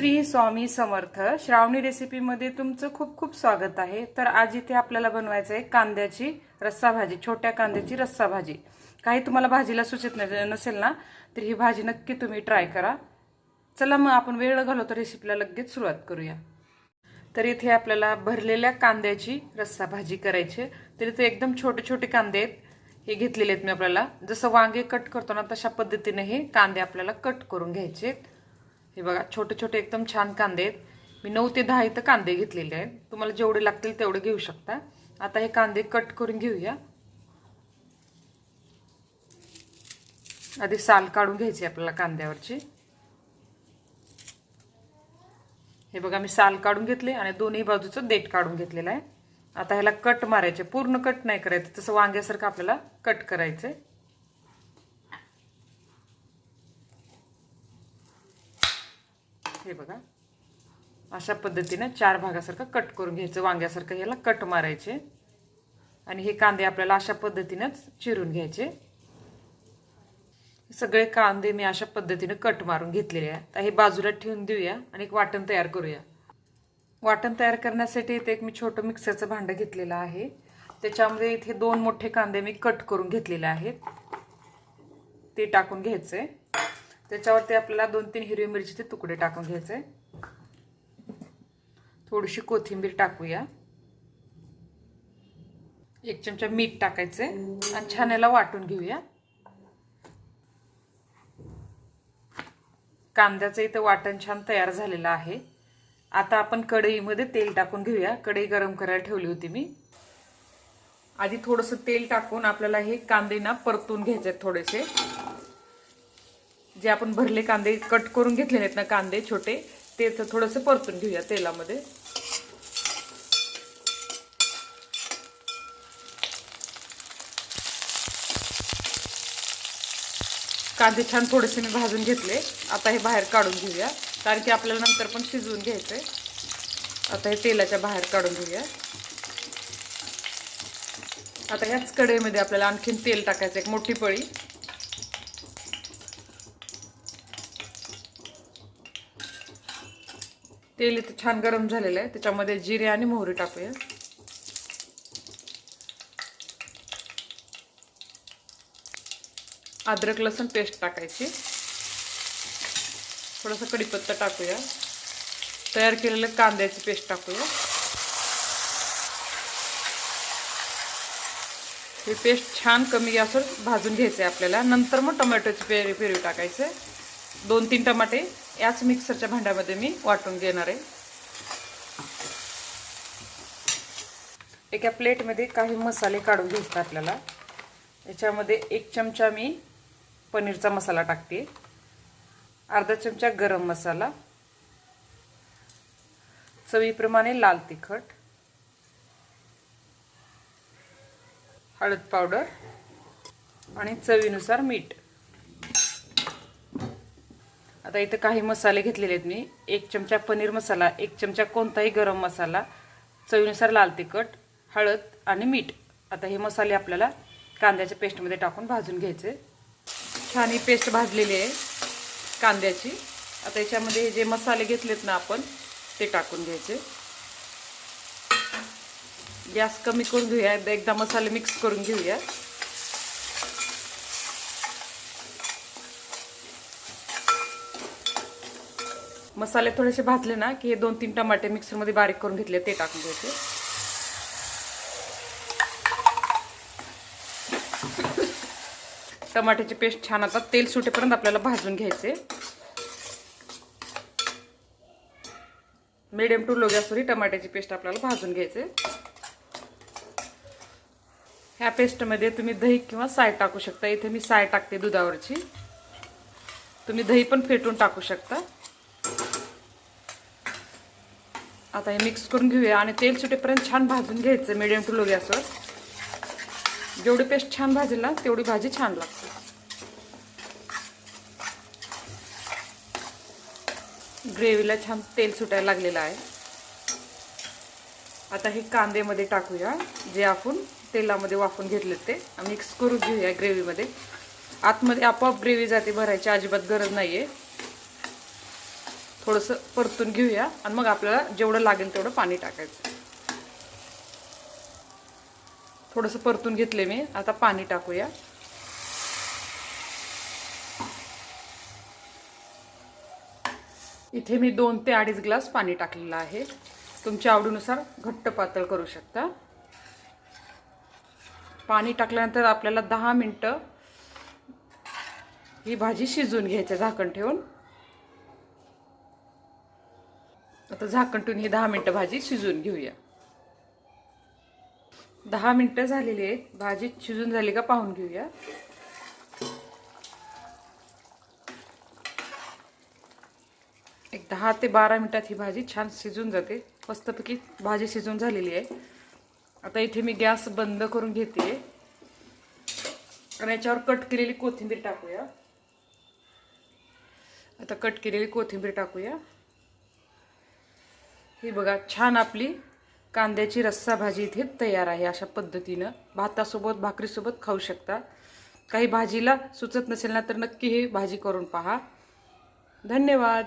श्री स्वामी समर्थ श्रावणी रेसिपीमध्ये तुमचं खूप खूप स्वागत आहे. तर आज इथे आपल्याला बनवायचं आहे कांद्याची रस्सा भाजी छोट्या कांद्याची रस्सा भाजी. काही तुम्हाला भाजीला सुचत नसेल ना तर ही भाजी नक्की तुम्ही ट्राय करा. चला मग आपण वेळ घालवतो रेसिपीला लगेच सुरुवात करूया. तर इथे आपल्याला भरलेल्या कांद्याची रस्सा भाजी करायची आहे. तर इथे एकदम छोटे छोटे कांदे आहेत. हे घेतलेले आहेत मी आपल्याला. जसं वांगे कट करतो ना तशा पद्धतीने हे कांदे आपल्याला कट करून घ्यायचे आहेत. हे बघा छोटे छोटे एकदम छान कांदे आहेत. मी नऊ ते दहा इथं कांदे घेतलेले आहेत. तुम्हाला जेवढे लागतील तेवढे घेऊ शकता. आता हे कांदे कट करून घेऊया. आधी साल काढून घ्यायची आपल्याला कांद्यावरची. हे बघा मी साल काढून घेतले आणि दोन्ही बाजूचं देठ काढून घेतलेलं आहे. आता ह्याला कट मारायचे. पूर्ण कट नाही करायचं. तसं वांग्यासारखं आपल्याला कट करायचंय. हे बघा. अशा पद्धतीनं चार भागासारखं कट करून घ्यायचं. वांग्यासारखं ह्याला कट मारायचे. आणि हे कांदे आपल्याला अशा पद्धतीनंच चिरून घ्यायचे. सगळे कांदे मी अशा पद्धतीनं कट मारून घेतलेले आहे हे बाजूला ठेवून देऊया आणि एक वाटण तयार करूया. वाटण तयार करण्यासाठी इथे एक मी छोटं मिक्सरचं भांडं घेतलेलं आहे. त्याच्यामध्ये इथे दोन मोठे कांदे मी कट करून घेतलेले आहेत. ते टाकून घ्यायचे. त्याच्यावरती आपल्याला दोन तीन हिरवी मिरचीचे तुकडे टाकून घ्यायचे. थोडीशी कोथिंबीर टाकूया. एक चमचा मीठ टाकायचे आणि छान याला वाटून घेऊया. कांद्याचं इथं वाटण छान तयार झालेलं आहे. आता आपण कढईमध्ये तेल टाकून घेऊया. कढई गरम करायला ठेवली होती मी. आधी थोडंसं तेल टाकून आपल्याला हे कांदे ना परतून घ्यायचे थोडेसे. जे आपण भरले कांदे कट करून घेतलेले आहेत ना कांदे छोटे ते थोडंसं परतून घेऊया तेलामध्ये. कांदे छान थोडेसे मी भाजून घेतले. आता हे बाहेर काढून घेऊया कारण की आपल्याला नंतर पण शिजवून घ्यायचं आहे आता हे तेलाच्या बाहेर काढून घेऊया. आता ह्याच कढईमध्ये आपल्याला आणखीन तेल टाकायचं एक मोठी पळी. तेल इथं छान गरम झालेलं आहे. त्याच्यामध्ये जिरे आणि मोहरी टाकूया. अद्रक लसूण पेस्ट टाकायची. थोडंसं कढीपत्ता टाकूया. तयार केलेलं कांद्याची पेस्ट टाकूया. हे पेस्ट छान कमी गॅसवर भाजून घ्यायचं आहे आपल्याला. नंतर मग टोमॅटोची पेरी पेरी टाकायचं. दोन तीन टमाटे याच मिक्सरच्या भांड्यामध्ये मी वाटून घेणार आहे. एका प्लेटमध्ये काही मसाले काढून घ्यायचे आपल्याला. याच्यामध्ये एक चमचा मी पनीरचा मसाला टाकते. अर्धा चमचा गरम मसाला. चवीप्रमाणे लाल तिखट. हळद पावडर. आणि चवीनुसार मीठ. आता इथं काही मसाले घेतलेले आहेत मी. एक चमचा पनीर मसाला एक चमचा कोणताही गरम मसाला चवीनुसार लाल तिखट हळद आणि मीठ. आता हे मसाले आपल्याला कांद्याच्या पेस्टमध्ये टाकून भाजून घ्यायचे. छान ही पेस्ट भाजलेली आहे कांद्याची. आता याच्यामध्ये हे जे मसाले घेतलेत ना आपण ते टाकून घ्यायचे. गॅस कमी करून घेऊया. एकदा मसाले मिक्स करून घेऊया. मसाले थोडेसे भाजले ना की हे दोन तीन टमाटे मिक्सरमध्ये बारीक करून घेतले ते टाकून घ्यायचे. टमाट्याची पेस्ट छान आता तेल सुटेपर्यंत आपल्याला भाजून घ्यायचे. मिडियम टू लो गॅसवरही टमाट्याची पेस्ट आपल्याला भाजून घ्यायचे. ह्या पेस्टमध्ये तुम्ही दही किंवा साय टाकू शकता. इथे मी साय टाकते दुधावरची. तुम्ही दही पण फेटून टाकू शकता. आता हे मिक्स करून घेऊया आणि तेल सुटेपर्यंत छान भाजून घ्यायचं मिडियम टू लो गॅसवर. जेवढी पेस्ट छान भाजेल ना तेवढी भाजी छान लागते. ग्रेव्हीला छान तेल सुटायला लागलेलं आहे. आता हे कांदेमध्ये टाकूया जे आपण तेलामध्ये वाफून घेतले ते. मिक्स करून घेऊया ग्रेव्हीमध्ये आतमध्ये आपोआप ग्रेव्ही जाते भरायची अजिबात गरज नाही आहे थोडंसं परतून घेऊया आणि मग आपल्याला जेवढं लागेल तेवढं पाणी टाकायचं. थोडंसं परतून घेतले मी आता पाणी टाकूया. इथे मी दोन ते अडीच ग्लास पाणी टाकलेलं आहे. तुमच्या आवडीनुसार घट्ट पातळ करू शकता. पाणी टाकल्यानंतर आपल्याला दहा मिनटं ही भाजी शिजवून घ्यायची झाकण ठेवून. आता झाकण ही दहा मिनटं भाजी शिजवून घेऊया. दहा मिनटं झालेली आहेत. भाजी शिजून झाली का पाहून घेऊया. एक दहा ते बारा मिनटात ही भाजी छान शिजून जाते. मस्तपैकी भाजी शिजून झालेली आहे. आता इथे मी गॅस बंद करून घेते. आणि याच्यावर कट केलेली कोथिंबीर टाकूया. आता कट केलेली कोथिंबीर टाकूया. ही बघा छान आपली कांद्याची रस्सा भाजी इथे तयार आहे अशा पद्धतीनं. भातासोबत भाकरीसोबत खाऊ शकता. काही भाजीला सुचत नसेल ना तर नक्की ही भाजी करून पहा. धन्यवाद.